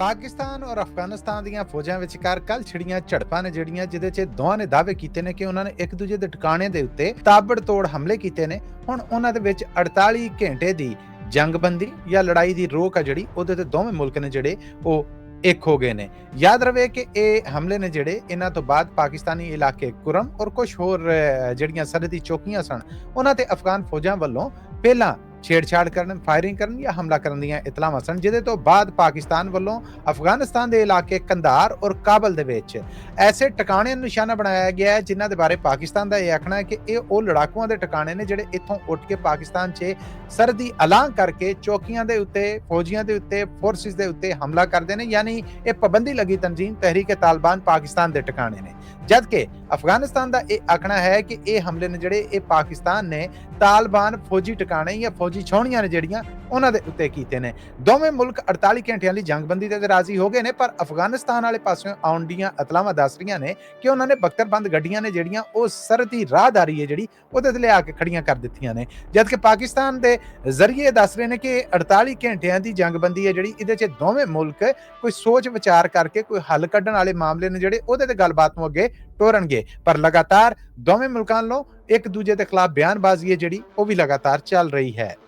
ਪਾਕਿਸਤਾਨ ਔਰ ਅਫਗਾਨਿਸਤਾਨ ਦੀਆਂ ਫੌਜਾਂ ਵਿਚਕਾਰ ਕੱਲ ਛਿੜੀਆਂ ਝੜਪਾਂ ਨੇ ਜਿਹੜੀਆਂ ਜਿਹਦੇ 'ਚ ਦੋਵਾਂ ਨੇ ਦਾਅਵੇ ਕੀਤੇ ਨੇ ਕਿ ਉਹਨਾਂ ਨੇ ਇੱਕ ਦੂਜੇ ਦੇ ਟਿਕਾਣੇ ਦੇ ਉੱਤੇ ਤਾਬੜਤੋੜ ਹਮਲੇ ਕੀਤੇ ਨੇ। ਹੁਣ ਉਹਨਾਂ ਦੇ ਵਿੱਚ 48 ਘੰਟੇ ਦੀ ਜੰਗਬੰਦੀ ਜਾਂ ਲੜਾਈ ਦੀ ਰੋਕ ਆ ਜਿਹੜੀ, ਉਹਦੇ ਤੇ ਦੋਵੇਂ ਮੁਲਕ ਨੇ ਜਿਹੜੇ ਉਹ ਇੱਕ ਹੋ ਗਏ ਨੇ। ਯਾਦ ਰਵੇ ਕਿ ਇਹ ਹਮਲੇ ਨੇ ਜਿਹੜੇ, ਇਹਨਾਂ ਤੋਂ ਬਾਅਦ ਪਾਕਿਸਤਾਨੀ ਇਲਾਕੇ ਕੁਰਮ ਔਰ ਕੁਝ ਹੋਰ ਜਿਹੜੀਆਂ ਸਰਹੱਦੀ ਚੌਕੀਆਂ ਸਨ, ਉਹਨਾਂ ਤੇ ਅਫਗਾਨ ਫੌਜਾਂ ਵੱਲੋਂ ਪਹਿਲਾਂ ਛੇੜਛਾੜ ਕਰਨ ਫਾਇਰਿੰਗ ਕਰਨ ਜਾਂ ਹਮਲਾ ਕਰਨ ਦੀਆਂ ਇਤਲਾਹਾਂ ਸਨ, ਜਿਹਦੇ ਤੋਂ ਬਾਅਦ ਪਾਕਿਸਤਾਨ ਵੱਲੋਂ ਅਫਗਾਨਿਸਤਾਨ ਦੇ ਇਲਾਕੇ ਕੰਧਾਰ ਔਰ ਕਾਬਲ ਦੇ ਵਿੱਚ ਐਸੇ ਟਿਕਾਣਿਆਂ ਨੂੰ ਨਿਸ਼ਾਨਾ ਬਣਾਇਆ ਗਿਆ ਹੈ, ਜਿਨ੍ਹਾਂ ਦੇ ਬਾਰੇ ਪਾਕਿਸਤਾਨ ਦਾ ਇਹ ਆਖਣਾ ਹੈ ਕਿ ਇਹ ਉਹ ਲੜਾਕੂਆਂ ਦੇ ਟਿਕਾਣੇ ਨੇ ਜਿਹੜੇ ਇੱਥੋਂ ਉੱਠ ਕੇ ਪਾਕਿਸਤਾਨ 'ਚ ਸਰਦੀ ਐਲਾਨ ਕਰਕੇ ਚੌਕੀਆਂ ਦੇ ਉੱਤੇ, ਫੌਜੀਆਂ ਦੇ ਉੱਤੇ ਫੋਰਸਿਸ ਦੇ ਉੱਤੇ ਹਮਲਾ ਕਰਦੇ ਨੇ, ਯਾਨੀ ਇਹ ਪਾਬੰਦੀ ਲੱਗੀ ਤਨਜ਼ੀਮ ਤਹਿਰੀਕ ਤਾਲਿਬਾਨ ਪਾਕਿਸਤਾਨ ਦੇ ਟਿਕਾਣੇ ਨੇ। ਜਦਕਿ ਅਫਗਾਨਿਸਤਾਨ ਦਾ ਇਹ ਆਖਣਾ ਹੈ ਕਿ ਇਹ ਹਮਲੇ ਨੇ ਜਿਹੜੇ ਇਹ ਪਾਕਿਸਤਾਨ ਨੇ ਤਾਲਿਬਾਨ ਫੌਜੀ ਟਿਕਾਣੇ ਜਾਂ ਫੌਜੀ ਛਾਉਣੀਆਂ ਨੇ ਜਿਹੜੀਆਂ ਉਹਨਾਂ ਦੇ ਉੱਤੇ ਕੀਤੇ ਨੇ। ਦੋਵੇਂ ਮੁਲਕ 48 ਘੰਟਿਆਂ ਲਈ ਜੰਗਬੰਦੀ ਤੇ ਰਾਜ਼ੀ ਹੋ ਗਏ ਨੇ, ਪਰ ਅਫਗਾਨਿਸਤਾਨ ਵਾਲੇ ਪਾਸਿਓਂ ਆਉਣ ਦੀਆਂ ਅਤਲਾਵਾਂ ਦੱਸ ਰਹੀਆਂ ਨੇ ਕਿ ਉਹਨਾਂ ਨੇ ਬਖਤਰਬੰਦ ਗੱਡੀਆਂ ਨੇ ਜਿਹੜੀਆਂ, ਉਹ ਸਰਦੀ ਰਾਹਦਾਰੀ ਹੈ ਜਿਹੜੀ, ਉਹਦੇ ਤੇ ਲਿਆ ਕੇ ਖੜੀਆਂ ਕਰ ਦਿੱਤੀਆਂ ਨੇ। ਜਦਕਿ ਪਾਕਿਸਤਾਨ ਦੇ ਜ਼ਰੀਏ ਦੱਸ ਰਹੇ ਨੇ ਕਿ ਇਹ 48 ਘੰਟਿਆਂ ਦੀ ਜੰਗਬੰਦੀ ਹੈ ਜਿਹੜੀ, ਇਹਦੇ 'ਚ ਦੋਵੇਂ ਮੁਲਕ ਕੋਈ ਸੋਚ ਵਿਚਾਰ ਕਰਕੇ ਕੋਈ ਹੱਲ ਕੱਢਣ ਵਾਲੇ ਮਾਮਲੇ ਨੇ ਜਿਹੜੇ, ਉਹਦੇ ਤੇ ਗੱਲਬਾਤ ਨੂੰ ਅੱਗੇ ਤੋਰਨਗੇ। ਪਰ ਲਗਾਤਾਰ ਦੋਵੇਂ ਮੁਲਕਾਂ ਵੱਲੋਂ ਇੱਕ ਦੂਜੇ ਦੇ ਖਿਲਾਫ ਬਿਆਨਬਾਜ਼ੀ ਹੈ ਜਿਹੜੀ, ਉਹ ਵੀ ਲਗਾਤਾਰ ਚੱਲ ਰਹੀ ਹੈ।